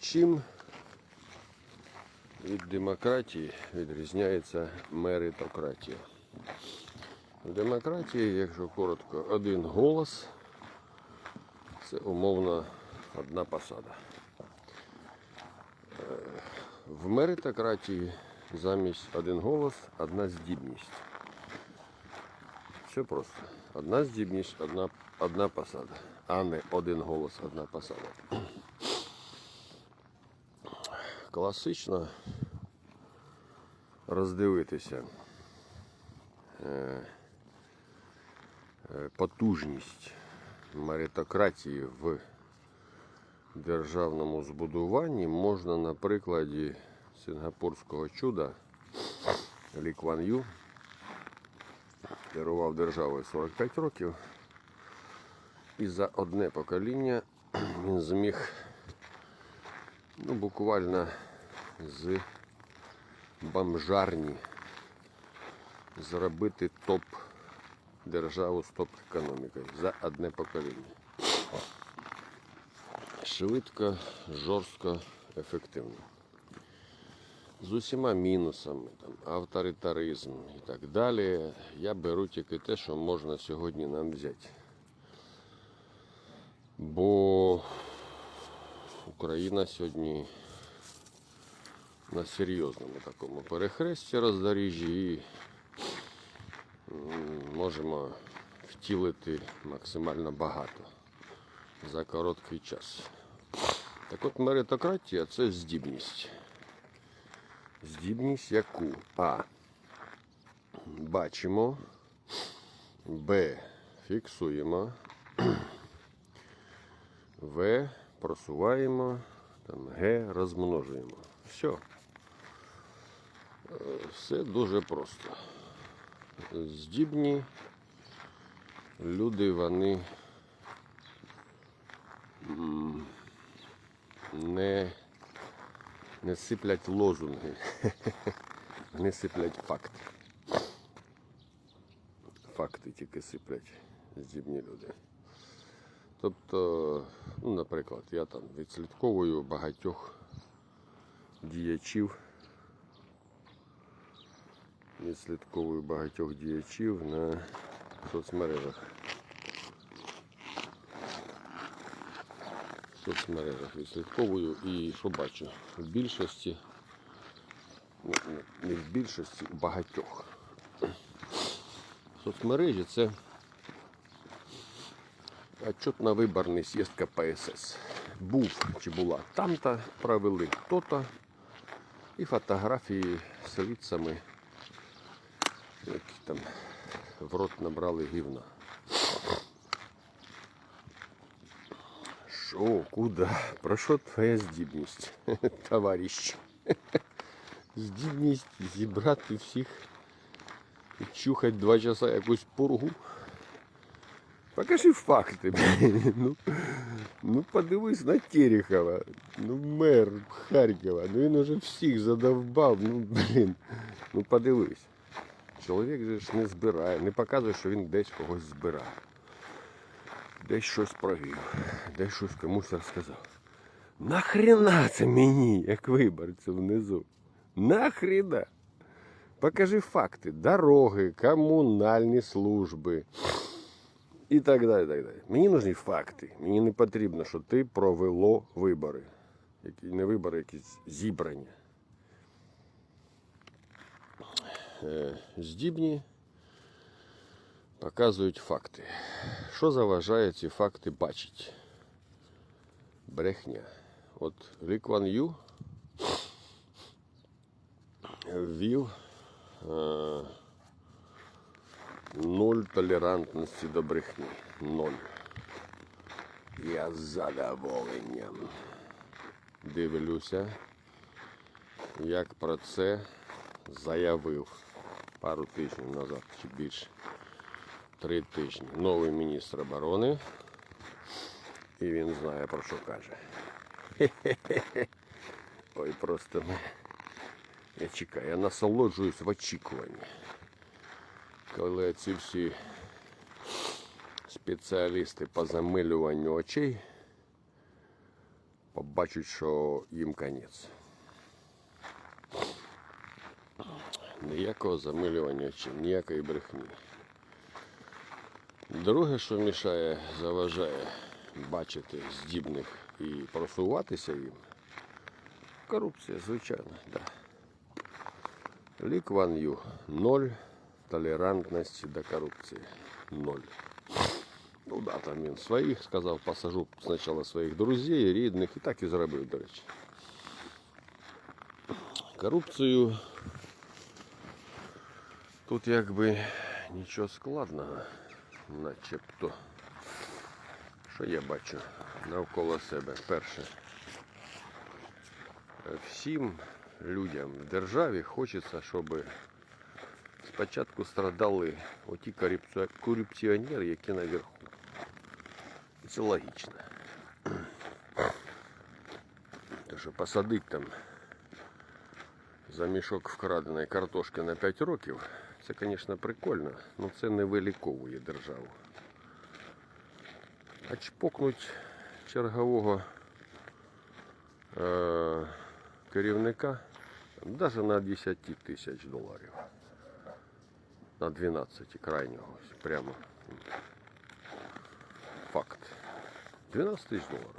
Чим від демократії відрізняється меритократія? В демократії, якщо коротко, один голос це умовно одна посада. Е, В меритократії замість один голос одна здібність. Все просто. Одна здібність, одна, одна посада, а не один голос, одна посада. Класично роздивитися е, е, потужність меритократії в державному збудуванні можна на прикладі сингапурського чуда Лі Кван Ю. Керував державою 45 років. І за одне покоління він зміг ну, буквально з бомжарні зробити топ державу з топ економікою за одне покоління. Швидко, жорстко, ефективно. З усіма мінусами, там, авторитаризм і так далі. Я беру тільки те, що можна сьогодні нам взяти. Бо Україна сьогодні на серйозному такому перехресті роздоріжжі і можемо втілити максимально багато за короткий час. Так от меритократія це здібність. Здібність яку А. Бачимо. Б. Фіксуємо. В. Просуваємо. Там, Г. Розмножуємо. Все. Все дуже просто. Здібні люди, вони не не сиплять лозунги, не сиплять факти. Факти тільки сиплять здібні люди. Тобто, ну, наприклад, я там відслідковую багатьох діячів. Відслідковую багатьох діячів на соцмережах. В соцмережах відслідковую і що бачу? В більшості, ну, не- в більшості, у багатьох. Соцмережі це отчетно виборний з'їзд КПСС. Був чи була там-то, провели то-то. І фотографії з лицями, які там в рот набрали гівна. Що, куди? Про що твоя здібність, товариш? Здібність зібрати всіх і чухати два часа якусь пургу. Покажи факти. Ну, ну подивись на Терехова. Ну мер Харкова. Ну він уже всіх задовбав. Ну блін. Ну подивись. Чоловік же ж не збирає, не показує, що він десь когось збирає. Десь щось провів, десь щось комусь розказав. Нахрена це мені, як виборцю внизу? Нахрена? Покажи факти. Дороги, комунальні служби. І так далі, так далі. Мені нужні факти. Мені не потрібно, що ти провело вибори. Які не вибори, якісь зібрання. Е, Здібні показують факти. Що заважає ці факти бачити? Брехня. От Лі Кван Ю ввів нуль толерантності до брехні. Ноль. Я з задоволенням дивлюся, як про це заявив пару тижнів назад чи більше. Три тижні. Новий міністр оборони. І він знає про що каже. Хе-хе-хе. Ой, просто. Я чекаю, я насолоджуюсь в очікуванні коли ці всі спеціалісти по замилюванню очей побачать, що їм конець. Ніякого замилювання очей, ніякої брехні. Друге, що мішає, заважає бачити здібних і просуватися їм, корупція, звичайно, Да. Лік Ван Ю 0. толерантности до коррупции. Ноль. Ну да, там він своїх сказав, посажу сначала своих друзей рідних и так и зробив, до речі. Корупцію тут якби нічого складного, начебто. что я бачу навколо себя Перше. всем людям в державе хочется чтобы спочатку страдали оті корупці- корупціонери, які наверху. І Це логічно. То що посадить там за мішок вкраденої картошки на 5 років, це, звісно, прикольно, але це не виліковує державу. А чпокнуть чергового е- керівника навіть на 10 тисяч доларів. На 12 крайнього. Прямо. Факт. 12 тисяч доларів.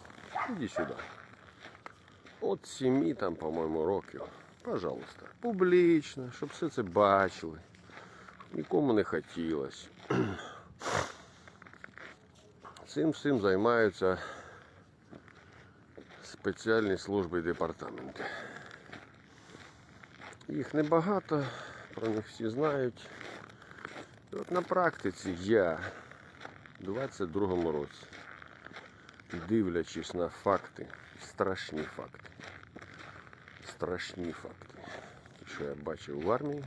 Іди сюди. От 7 там, по-моєму, років. Пожалуйста. Публічно, щоб все це бачили. Нікому не хотілося. Цим всім займаються спеціальні служби і департаменти. Їх небагато, про них всі знають. І от на практиці я в 22-му році, дивлячись на факти, страшні факти, страшні факти, що я бачив в армії,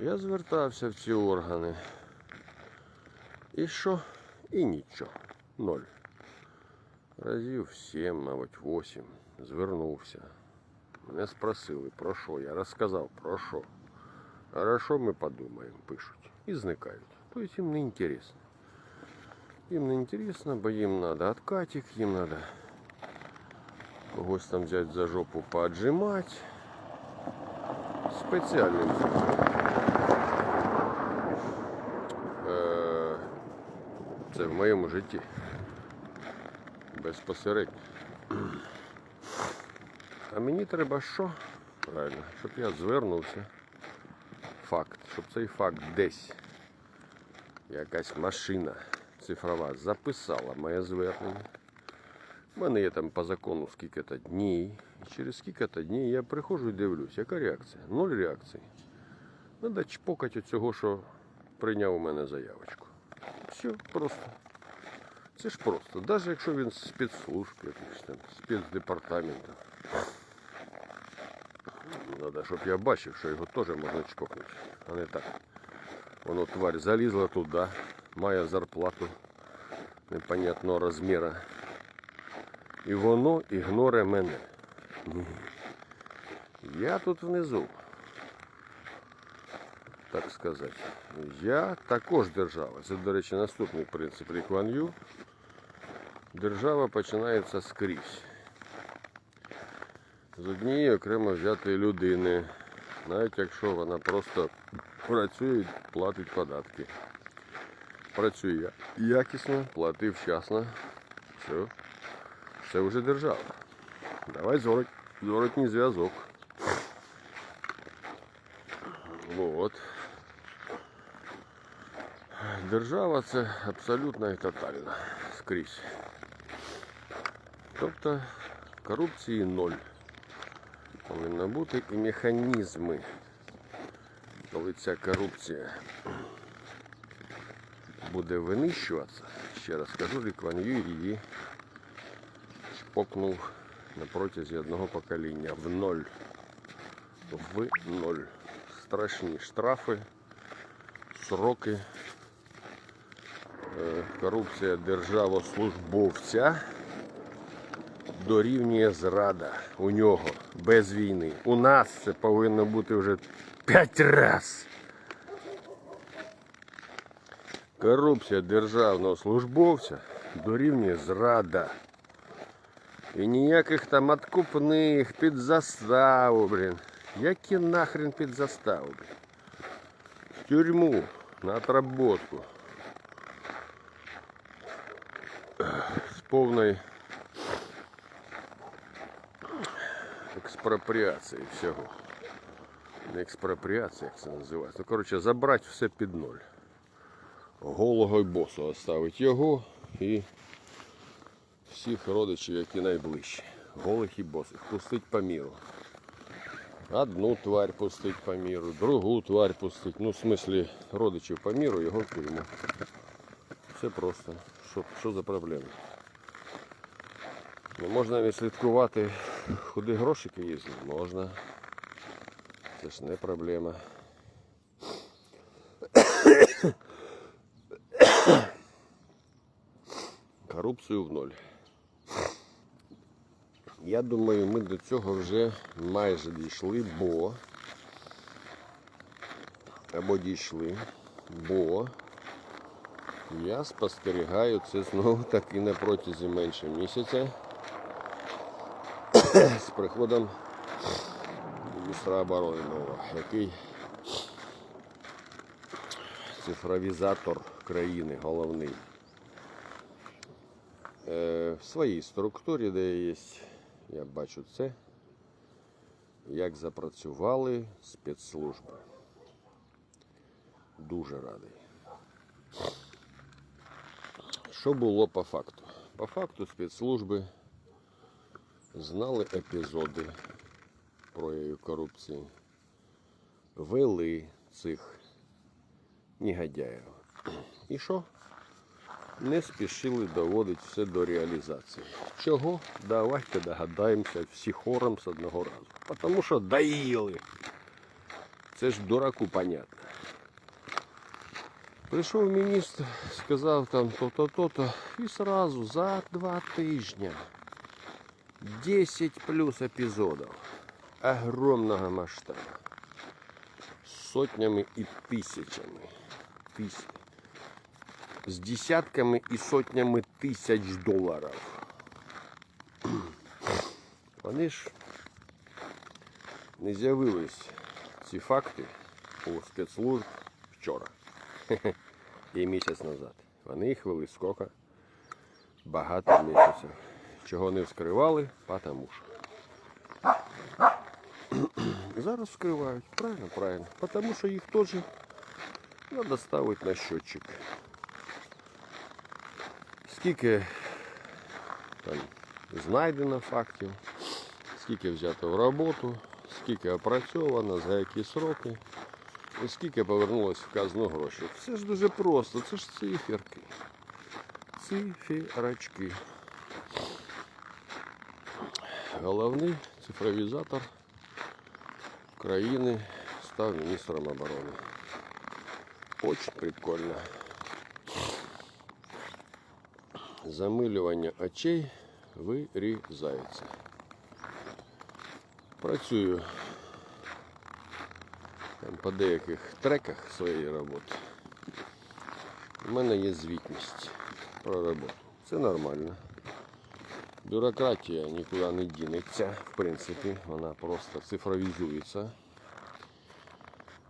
я звертався в ці органи. І що? І нічого. Ноль. Разів сім, мабуть, восім. Звернувся. Мене спросили, про що. Я розказав, про що. Хорошо, ми подумаємо, пишуть. І зникають. Тобто їм не інтересно. Їм не інтересно, бо їм треба откатик, їм треба когось там взяти за жопу поотжимати. Спеціальним. Е, Це в моєму житті. Безпосередньо. А мені треба що? Правильно, щоб я звернувся. Факт, щоб цей факт десь якась машина цифрова записала моє звернення. У мене є там по закону скільки-то днів. І через скільки-то днів я приходжу і дивлюсь, яка реакція? Нуль реакції. Треба чпокати цього, що прийняв у мене заявочку. Все, просто. Це ж просто. Навіть якщо він спецслужб, якихось там, спецдепартаменту. Треба, щоб я бачив, що його теж можна чпокнути, а не так. Воно тварь залізла туди, має зарплату непонятного розміру. І воно ігноре мене. Я тут внизу. Так сказати. Я також держава. Це, до речі, наступний принцип Лікван Ю. Держава починається скрізь. З однієї окремо взятої людини, навіть якщо вона просто працює і платить податки. Працює якісно, платив вчасно. Все. Це вже держава. Давай зворот, зворотній зв'язок. Вот. Держава це абсолютно і тотально скрізь. Тобто корупції ноль. Повинні бути і механізми, коли ця корупція буде винищуватися. Ще раз кажу, Лікван Ю її шпокнув на протязі одного покоління в ноль. В ноль. Страшні штрафи, сроки, Е, корупція державослужбовця дорівнює зрада у нього без війни. У нас це повинно бути вже п'ять раз. Корупція державного службовця дорівнює зрада. І ніяких там откупних під заставу, блін. Які нахрен під заставу, блін. В тюрьму на отработку. З повною експропріацією всього. Не експропріація, як це називається. Ну, коротше, забрати все під ноль. Голого й босого оставить його і всіх родичів, які найближчі. Голих і босих. Пустить по міру. Одну тварь пустить по міру, другу тварь пустить. Ну, в смислі, родичів по міру, його в. Все просто. Що за проблема? Ну, можна відслідкувати, куди грошики їздять? Можна. Це ж не проблема. Корупцію в ноль. Я думаю, ми до цього вже майже дійшли, бо або дійшли, бо я спостерігаю це знову таки на протязі менше місяця з приходом міністра оборони нового, який цифровізатор країни головний. Е, В своїй структурі, де є, я бачу це, як запрацювали спецслужби. Дуже радий. Що було по факту? По факту спецслужби знали епізоди проявів корупції, вели цих негодяїв. І що? Не спішили доводити все до реалізації. Чого? Давайте догадаємося всі хором з одного разу. Тому що доїли. Це ж дураку понятно. Прийшов міністр, сказав там то-то, то-то, і сразу за два тижні 10 плюс епізодів огромного масштабу. Сотнями і тисячами. Тисяч. З десятками і сотнями тисяч доларів. Вони ж не з'явились ці факти у спецслужб вчора і місяць назад. Вони їх вели скільки? Багато місяців. Чого не вскривали, потому що. Зараз вскривають. Правильно, правильно. Потому що їх теж треба ставити на счетчик. Скільки там знайдено фактів, скільки взято в роботу, скільки опрацьовано, за які сроки, і скільки повернулось в казну грошей. Це ж дуже просто, це ж циферки. Циферочки. Головний цифровізатор країни став міністром оборони. Очень прикольно. Замилювання очей вирізається. Працюю там по деяких треках своєї роботи. У мене є звітність про роботу. Це нормально. Бюрократія нікуди не дінеться, в принципі, вона просто цифровізується.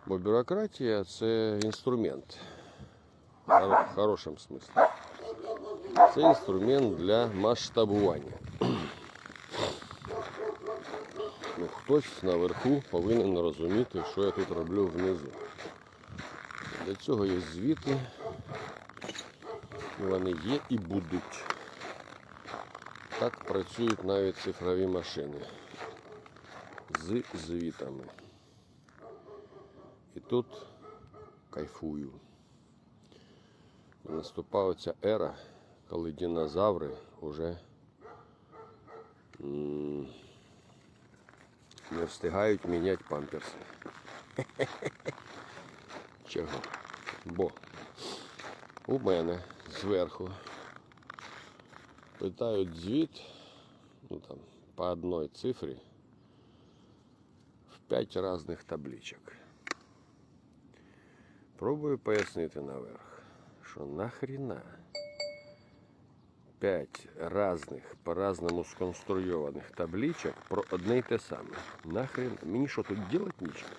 Бо бюрократія це інструмент в хорошому смислі. Це інструмент для масштабування. Ну, хтось наверху повинен розуміти, що я тут роблю внизу. Для цього є звіти. Вони є і будуть. Так працюють навіть цифрові машини з звітами. І тут кайфую. Наступає ця ера, коли динозаври вже не встигають міняти памперси. Чого? Бо у мене зверху питають звіт, ну там, по одной цифрі в 5 різних табличок. Пробую пояснити наверх, що нахріна 5 разных, по-разному сконструйованих табличок про одне й те саме. Нахрен, мені що тут делать нічого?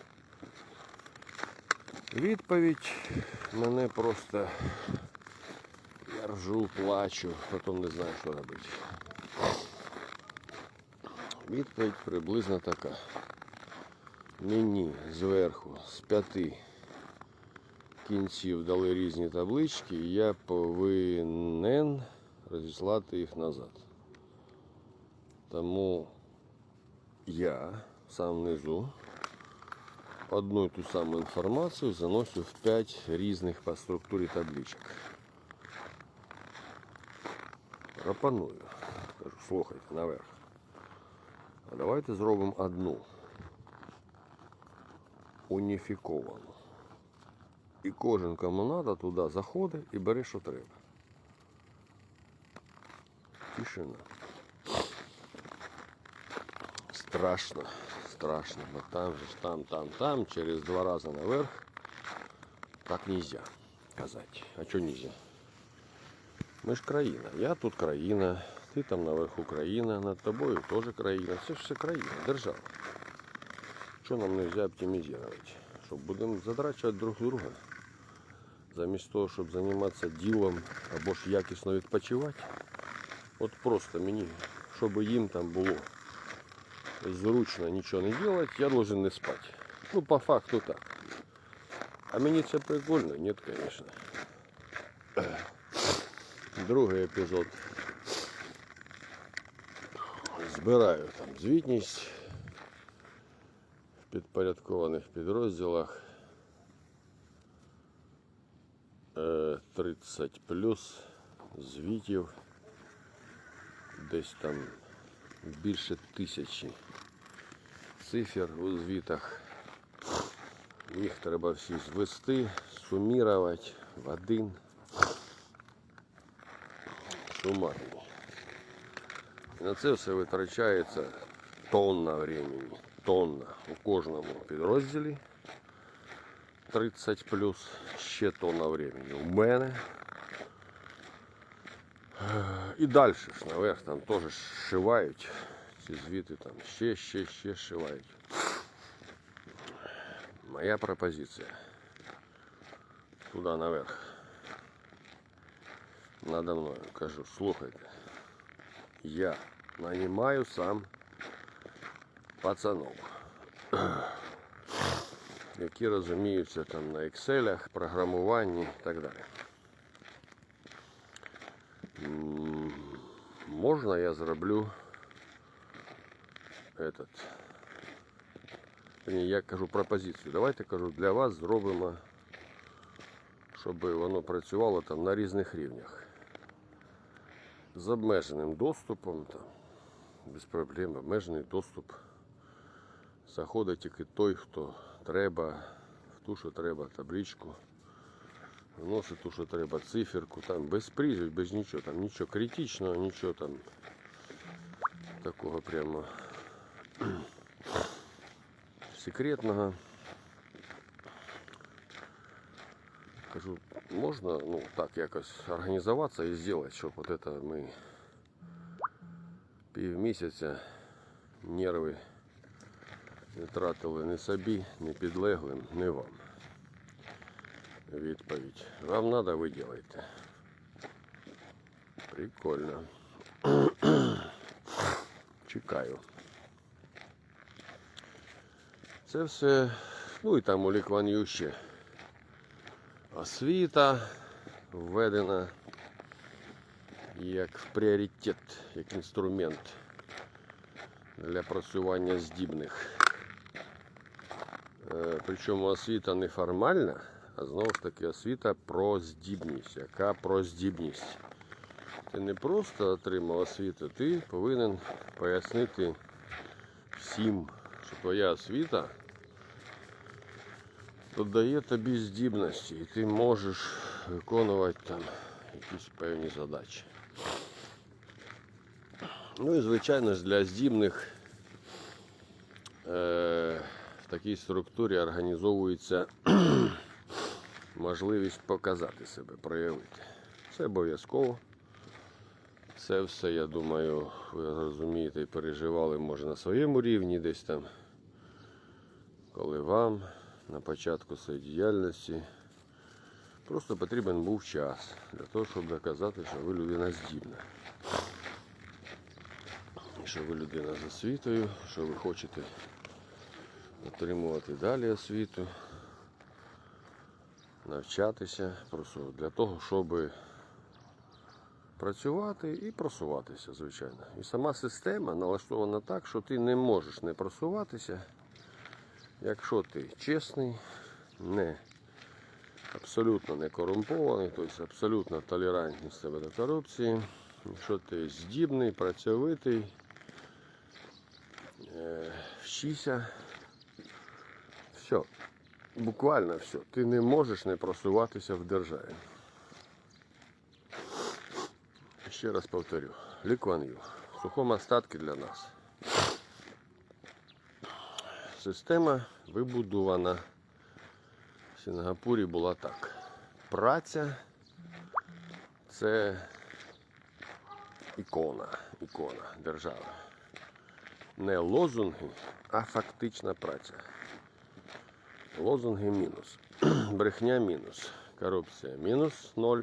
Відповідь мене просто ржу, плачу, потім не знаю, що робити. Відповідь приблизно така. Мені зверху з п'яти кінців дали різні таблички, і я повинен розіслати їх назад. Тому я сам внизу одну і ту саму інформацію заносю в 5 різних по структурі табличок. Пропоную. Кажу, слухайте наверх. А давайте зробимо одну уніфіковану. І кожен кому надо туди заходить і бере, що треба. Тишина. Страшно, страшно. Бо там же ж там, там, там, через два рази наверх. Так нельзя казати. А що нельзя? Ми ж країна. Я тут країна, ти там наверху країна, над тобою теж країна. Це ж все країна, держава. Що нам нельзя оптимізувати? Що будемо задрачувати друг друга? Замість того, щоб займатися ділом або ж якісно відпочивати. От просто мені, щоб їм там було зручно нічого не робити, я должен не спати. Ну, по факту так. А мені це прикольно? Ні, звісно. Другий епізод. Збираю там звітність в підпорядкованих підрозділах. Е, 30 плюс звітів. Десь там більше тисячі цифр у звітах. Їх треба всі звести, сумірувати в один сумарний. І на це все витрачається тонна времени. Тонна у кожному підрозділі. 30 плюс ще тонна времени. У мене. Е, І далі ж наверх там теж шивають. Ці звіти там ще, ще, ще шивають. Моя пропозиція. Туди наверх. Надо мною кажу, слухайте. Я нанимаю сам пацанов, які розуміються там на Excel, програмуванні і так далі. Можна я зроблю этот. Я кажу пропозицію. Давайте кажу, для вас зробимо, щоб воно працювало там на різних рівнях. З обмеженим доступом, там, без проблем, обмежений доступ. Заходить тільки той, хто треба, в ту, що треба, табличку. Вносить ту, що треба, циферку, там без прізвищ, без нічого, там нічого критичного, нічого там такого прямо секретного. Кажу, можна ну, так якось організуватися і зробити, щоб от це ми півмісяця нерви не тратили ні собі, ні підлеглим, ні вам. Відповідь. Вам треба, ви робите. Прикольно. Чекаю. Це все, ну і там у Лікван'ю ще освіта введена як в пріоритет, як інструмент для працювання здібних. Е, Причому освіта не формальна, а знову ж таки освіта про здібність. Яка про здібність? Ти не просто отримав освіту, ти повинен пояснити всім, що твоя освіта додає тобі здібності, і ти можеш виконувати там якісь певні задачі. Ну і звичайно ж для здібних е, в такій структурі організовується можливість показати себе, проявити. Це обов'язково. Це все, я думаю, ви розумієте і переживали, може, на своєму рівні десь там. Коли вам на початку своєї діяльності просто потрібен був час для того, щоб доказати, що ви людина здібна. Що ви людина з освітою, що ви хочете отримувати далі освіту, навчатися просто для того, щоб працювати і просуватися, звичайно. І сама система налаштована так, що ти не можеш не просуватися, якщо ти чесний, не абсолютно не корумпований, тобто абсолютно толерантний себе до корупції, якщо ти здібний, працьовитий, е, вчися, все, буквально все. Ти не можеш не просуватися в державі. Ще раз повторю. Лікван'ю. В сухому остатки для нас. Система вибудована в Сінгапурі була так. Праця це ікона, ікона держави. Не лозунги, а фактична праця. Лозунги мінус. Брехня мінус. Корупція мінус ноль.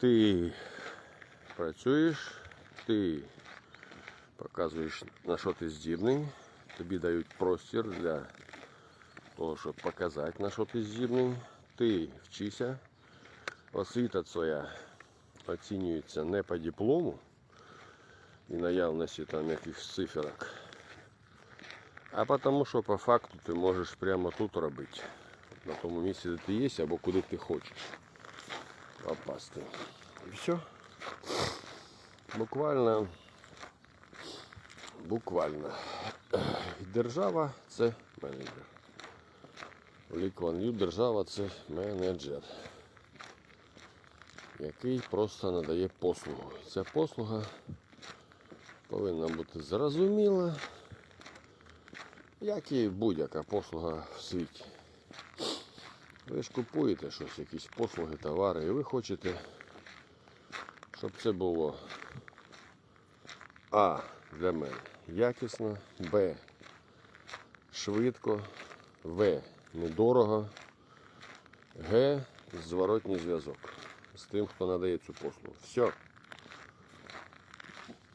Ти працюєш, ти показуєш, на що ти здібний. Тобі дають простір для того, щоб показати, на що ти здібний. Ти вчися. Освіта твоя оцінюється не по диплому і наявності там якихось циферок, а тому, що по факту ти можеш прямо тут робити. На тому місці, де ти є, або куди ти хочеш попасти. І все. Буквально, буквально. Держава це менеджер. Лі Куан держава це менеджер, який просто надає послугу. Ця послуга повинна бути зрозуміла, як і будь-яка послуга в світі. Ви ж купуєте щось, якісь послуги, товари, і ви хочете, щоб це було А для мене якісно, Б швидко, В недорого, Г зворотній зв'язок з тим, хто надає цю послугу. Все.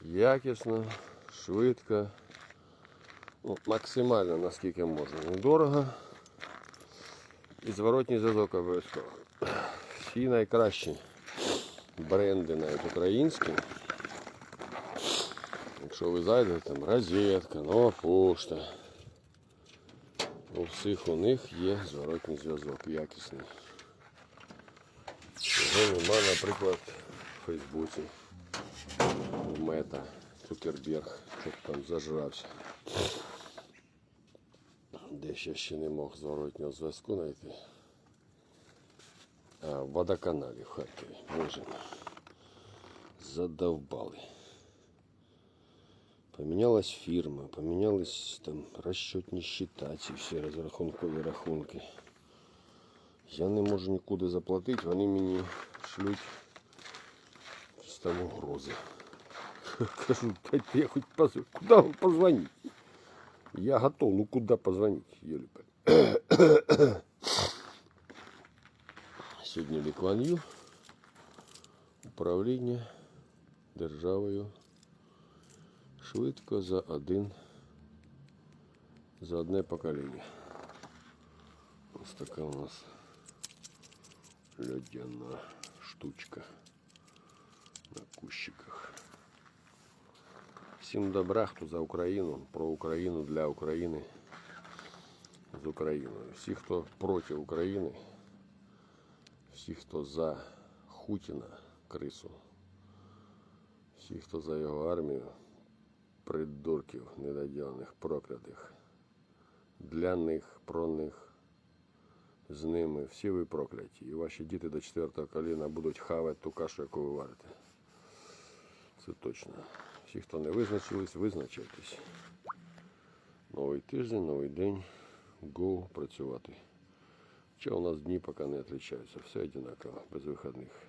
Якісно, швидко, ну, максимально наскільки можна, недорого. І зворотній зв'язок обов'язково. Всі найкращі бренди навіть українські. Якщо ви зайдете, там розетка, нова пошта. У всіх у них є зворотній зв'язок якісний. Його нема, наприклад, в Фейсбуці, в Мета, Цукерберг, щоб там зажрався. Де ще ще не мог зворотнього зв'язку знайти. В водоканалі в Харкові. Боже. Задовбали. Помінялась фірма, помінялись там розчетні щита, ці всі розрахункові рахунки. Я не можу нікуди заплатити, вони мені шлють якісь там угрози. Кажу, дайте я хоч позвоню. Куди ви позвоніть? Я готов, ну куда позвонить, Юлипа? Сьогодні Лікван'ю, управління державою Швидко за один, за одне покоління. Ось така у нас льодяна штучка на кущиках. Всім добра, хто за Україну, про Україну для України з Україною. Всі, хто проти України, всі, хто за Хутіна, крису, всі, хто за його армію, придурків недоділених, проклятих. Для них, про них, з ними, всі ви прокляті. І ваші діти до четвертого коліна будуть хавати ту кашу, яку ви варите. Це точно. Всі, хто не визначились, визначайтесь. Новий тиждень, новий день. Го працювати. Хоча у нас дні поки не відрізняються. Все однаково, без вихідних.